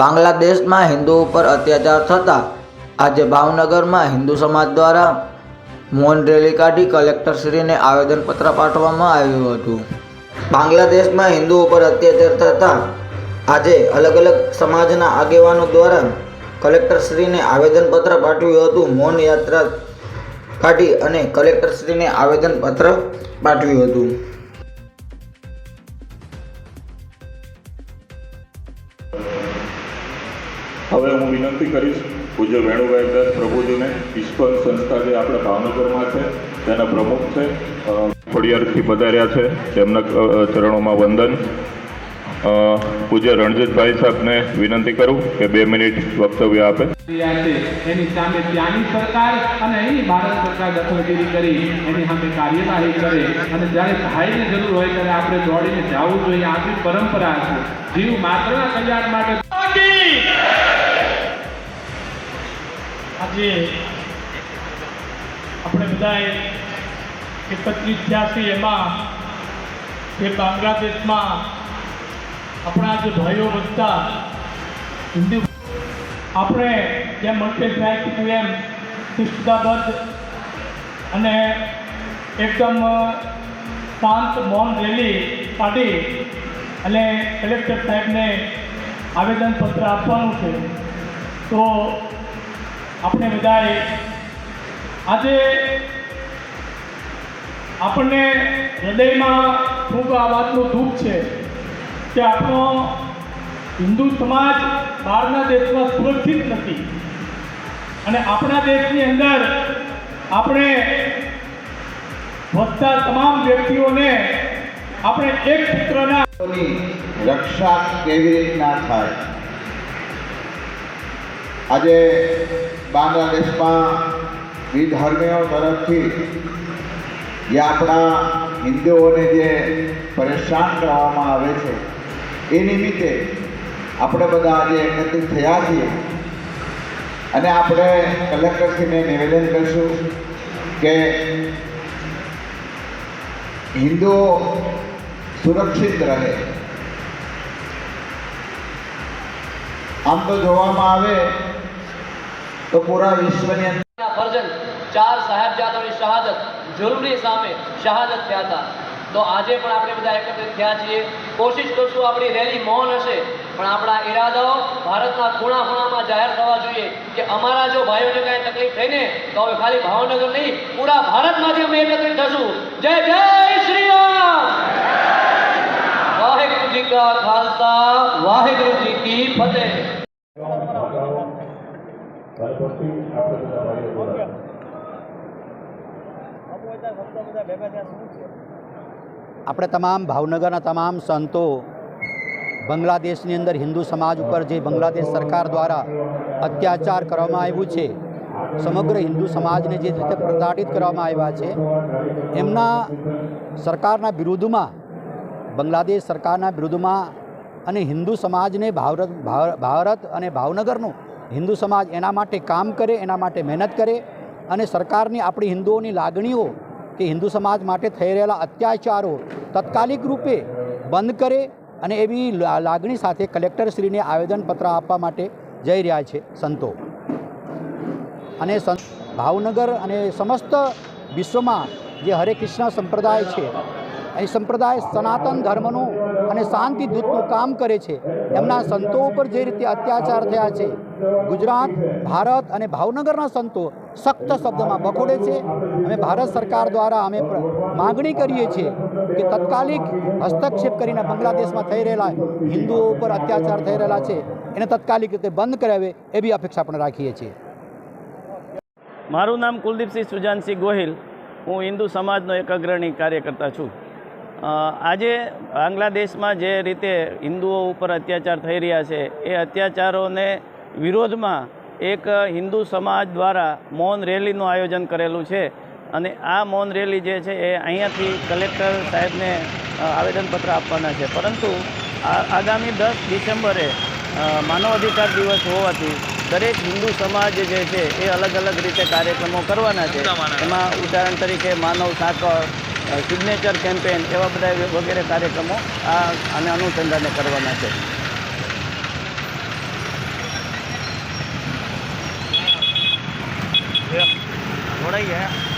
બાંગ્લાદેશમાં હિન્દુ ઉપર અત્યાચાર થતાં આજે ભાવનગરમાં હિન્દુ સમાજ દ્વારા મૌન રેલી કાઢી કલેક્ટરશ્રીને આવેદનપત્ર પાઠવવામાં આવ્યું હતું. બાંગ્લાદેશમાં હિન્દુ ઉપર અત્યાચાર થતાં આજે અલગ અલગ સમાજના આગેવાનો દ્વારા કલેક્ટરશ્રીને આવેદનપત્ર પાઠવ્યું હતું. મૌન યાત્રા કાઢી અને કલેક્ટરશ્રીને આવેદનપત્ર પાઠવ્યું હતું. હવે હું વિનંતી કરીશ, પૂજ્ય વેણુભાઈ દત્ત પ્રભુજીને ઇસ્કોન સંસ્થા જે આપણે ભાવનગરમાં છે, તેના પ્રમુખ છે ખોડિયારથી પધાર્યા છે, તેમના ચરણોમાં વંદન. પૂજ્ય રણજીતભાઈ સાહેબને વિનંતી કરું કે બે મિનિટ વક્તવ્ય આપે. એની સામે ત્યાંની સરકાર અને એની ભારત સરકાર દખલગીરી કરી, એની સામે કાર્યવાહી કરે. અને જ્યારે સહાયની જરૂર હોય ત્યારે આપણે દોડીને જવું જોઈએ. આપણી પરંપરા છે. જીવ માત્રના કલ્યાણ માટે આજે આપણે બધાએ એકત્રીસ થયા એમાં કે બાંગ્લાદેશમાં આપણા જે ભાઈઓ વધતા હિન્દુ આપણે જેમ મલ્ટેશભાઈ કીધું એમ શિસ્તતાબદ્ધ અને એકદમ શાંત મૌન રેલી કાઢી અને કલેક્ટર સાહેબને આવેદનપત્ર આપવાનું છે. તો આપણે બધાએ આજે આપણને હૃદયમાં ખૂબ આ વાતનું દુઃખ છે કે આપણો હિન્દુ સમાજ બહારના દેશમાં સુરક્ષિત નથી. અને આપણા દેશની અંદર આપણે વધતા તમામ વ્યક્તિઓને આપણે એક સૂત્રના રક્ષા કેવી રીતના થાય? આજે બાંગ્લાદેશમાં વિધર્મીઓ તરફથી જે આપણા હિન્દુઓને જે પરેશાન કરવામાં આવે છે, એ નિમિત્તે આપણે બધા આજે એકત્રિત થયા છીએ. અને આપણે કલેક્ટરશ્રીને નિવેદન કરીશું કે હિન્દુઓ સુરક્ષિત રહે. આમ તો જોવામાં આવે તો પૂરા વિશ્વની અંદર ના ચાર સાહેબજાદોની શહાદત જુલ્મની સામે શહાદત થયા હતા. તો આજે પણ આપણે બધા એકત્રિત થયા છીએ. કોશિશ કરશું આપણી રેલી મૌન હશે. પણ આપણા ઈરાદાઓ ભારતના ખૂણા ખૂણામાં જાહેર થવા જોઈએ કે અમારા જો ભાઈઓને કાંઈ તકલીફ થઈને તો હવે ખાલી ભાવનગર નહીં, પૂરા ભારતમાંથી અમે એકત્રિત થશું. જય જય શ્રી રામ! કા ખાલસા, વાહેગુરુ કી ફતેહ. આપણે તમામ ભાવનગરના તમામ સંતો બાંગ્લાદેશની અંદર હિન્દુ સમાજ ઉપર જે બાંગ્લાદેશ સરકાર દ્વારા અત્યાચાર કરવામાં આવ્યું છે સમગ્ર હિન્દુ સમાજને જે રીતે પ્રતાડિત કરવામાં આવ્યા છે એમના સરકારના વિરુદ્ધમાં બાંગ્લાદેશ સરકારના વિરુદ્ધમાં અને હિન્દુ સમાજને ભારત ભાર- ભારત અને ભાવનગરનું હિન્દુ સમાજ એના માટે કામ કરે, એના માટે મહેનત કરે અને સરકારની આપણી હિન્દુઓની લાગણીઓ કે હિન્દુ સમાજ માટે થઈ રહેલા અત્યાચારો તત્કાલિક રૂપે બંધ કરે અને એવી લાગણી સાથે કલેક્ટરશ્રીને આવેદનપત્ર આપવા માટે જઈ રહ્યા છે સંતો. અને ભાવનગર અને સમસ્ત વિશ્વમાં જે હરે કૃષ્ણ સંપ્રદાય છે, એ સંપ્રદાય સનાતન ધર્મનું અને શાંતિ દૂતનું કામ કરે છે, એમના સંતો ઉપર જે રીતે અત્યાચાર થયા છે ગુજરાત, ભારત અને ભાવનગરના સંતો સખ્ત શબ્દમાં બખોડે છે. અમે ભારત સરકાર દ્વારા અમે માગણી કરીએ છીએ કે તત્કાલિક હસ્તક્ષેપ કરીને બાંગ્લાદેશમાં થઈ રહેલા હિન્દુઓ ઉપર અત્યાચાર થઈ રહેલા છે, એને તત્કાલિક રીતે બંધ કરાવે એવી અપેક્ષા પણ રાખીએ છીએ. મારું નામ કુલદીપસિંહ સુજાનસિંહ ગોહિલ. હું હિન્દુ સમાજનો એક અગ્રણી કાર્યકર્તા છું. આજે બાંગ્લાદેશમાં જે રીતે હિન્દુઓ ઉપર અત્યાચાર થઈ રહ્યા છે, એ અત્યાચારોને વિરોધમાં એક હિન્દુ સમાજ દ્વારા મૌન રેલીનું આયોજન કરેલું છે. અને આ મૌન રેલી જે છે એ અહીંયાથી કલેક્ટર સાહેબને આવેદનપત્ર આપવાના છે. પરંતુ આ આગામી દસ ડિસેમ્બરે માનવ અધિકાર દિવસ હોવાથી દરેક હિન્દુ સમાજ જે છે એ અલગ અલગ રીતે કાર્યક્રમો કરવાના છે. એમાં ઉદાહરણ તરીકે માનવ સાંકળ સિગ્નેચર કેમ્પેન એવા બધા વગેરે કાર્યક્રમો આ અને અનુસંધાને કરવાના છે. Lấy?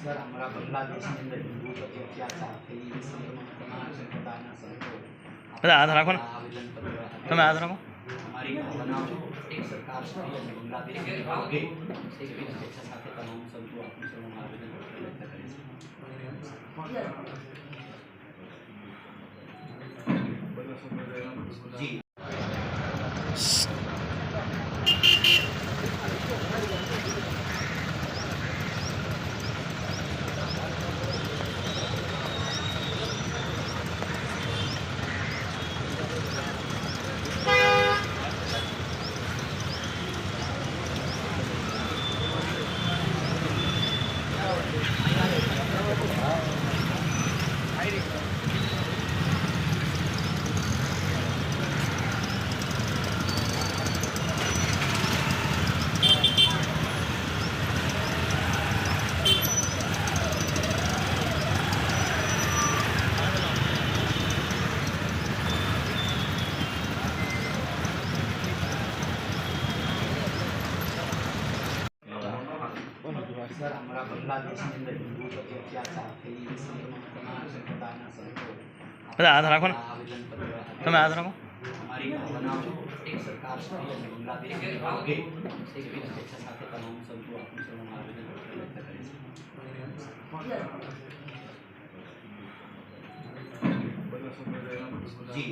સર અમારા બાંગ્લાદેશની અંદર હિન્દુ પર જે અત્યાચાર થઈ એ સંદર્ભમાં તમામ સંપ્રદાયના સંતો બધા હાથ રાખો ને તમે હાથ રાખો અમારી બનાવ એક સરકાર શ્રી અને બાંગ્લાદેશની ભાગે એક અપેક્ષા સાથે તમામ સંતો આપણી સૌમાં આવેદનપત્ર વ્યક્ત કરે છે જી સર અમારા બાંગ્લાદેશની અંદર હિન્દુ પર જે અત્યાચાર થઈ એ સંદર્ભમાં તમારા સંપ્રદાયના સંતો બધા હાથ રાખો ને તમે હાથ રાખો અમારી બનાવ એક સરકાર શ્રી અને બાંગ્લાદેશની ભાગે એક અપેક્ષા સાથે તમામ સંતો આપણી સૌનું આવેદન વ્યક્ત કરે છે જી